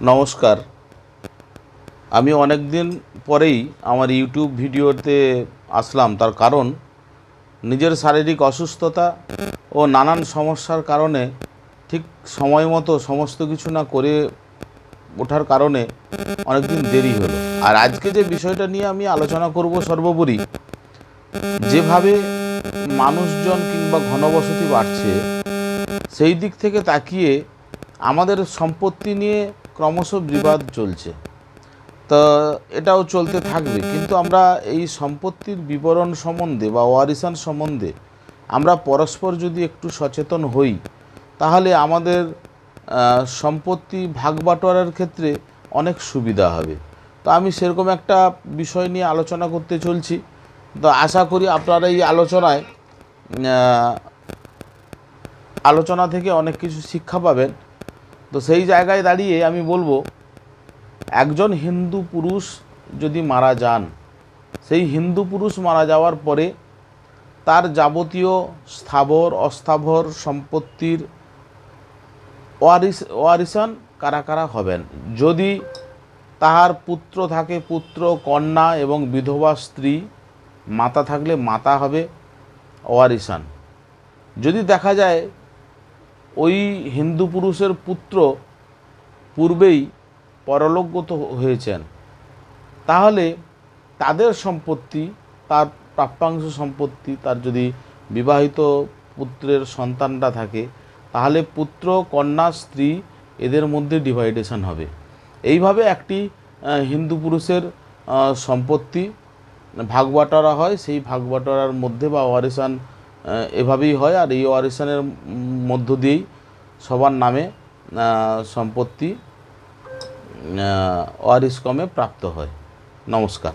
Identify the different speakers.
Speaker 1: নমস্কার। আমি অনেক দিন পরেই আমার ইউটিউব ভিডিওতে আসলাম, তার কারণ নিজের শারীরিক অসুস্থতা ও নানান সমস্যার কারণে ঠিক সময় মতো সমস্ত কিছু না করে ওঠার কারণে অনেকদিন দেরি হলো। আর আজকে যে বিষয়টা নিয়ে আমি আলোচনা করব সর্বোপরি, যেভাবে মানুষজন কিংবা ঘনবসতি বাড়ছে, সেই দিক থেকে তাকিয়ে আমাদের সম্পত্তি নিয়ে ক্রমশ বিবাদ চলছে। তো এটাও চলতে থাকবে। কিন্তু আমরা এই সম্পত্তির বিবরণ সম্বন্ধে বা ওয়ারিসান সম্বন্ধে আমরা পরস্পর যদি একটু সচেতন হই, তাহলে আমাদের সম্পত্তি ভাগ বাটোয়ারার ক্ষেত্রে অনেক সুবিধা হবে। তো আমি সেরকম একটা বিষয় নিয়ে আলোচনা করতে চলছি। তো আশা করি আপনারা এই আলোচনায় আলোচনা থেকে অনেক কিছু শিক্ষা পাবেন। তো সেই জায়গায় দাঁড়িয়ে আমি বলব, একজন হিন্দু পুরুষ যদি মারা যান, সেই হিন্দু পুরুষ মারা যাওয়ার পরে তার যাবতীয় স্থাবর, অস্থাবর সম্পত্তির ওয়ারিস ওয়ারিসান কারা কারা হবেন? যদি তাহার পুত্র থাকে পুত্র, কন্যা এবং বিধবা স্ত্রী, মাতা থাকলে মাতা হবে ওয়ারিসান যদি দেখা যায় ওই হিন্দু পুরুষের পুত্র পূর্বেই পরলোকগত হয়েছেন। তাহলে তাদের সম্পত্তি, তার প্রাপ্যাংশ সম্পত্তি, তার যদি বিবাহিত পুত্রের সন্তানটা থাকে, তাহলে পুত্র, কন্যা, স্ত্রী এদের মধ্যে ডিভাইডেশন হবে। এইভাবে একটি হিন্দু পুরুষের সম্পত্তি ভাগ বাটোয়ারা হয়, সেই ভাগ বাটোয়ারার মধ্যে বা ওয়ারিসান এভাবেই হয় আর এই ওয়ারিসানের মধ্য দিয়েই সবার নামে সম্পত্তি ওয়ারিস কমে প্রাপ্ত হয়। নমস্কার।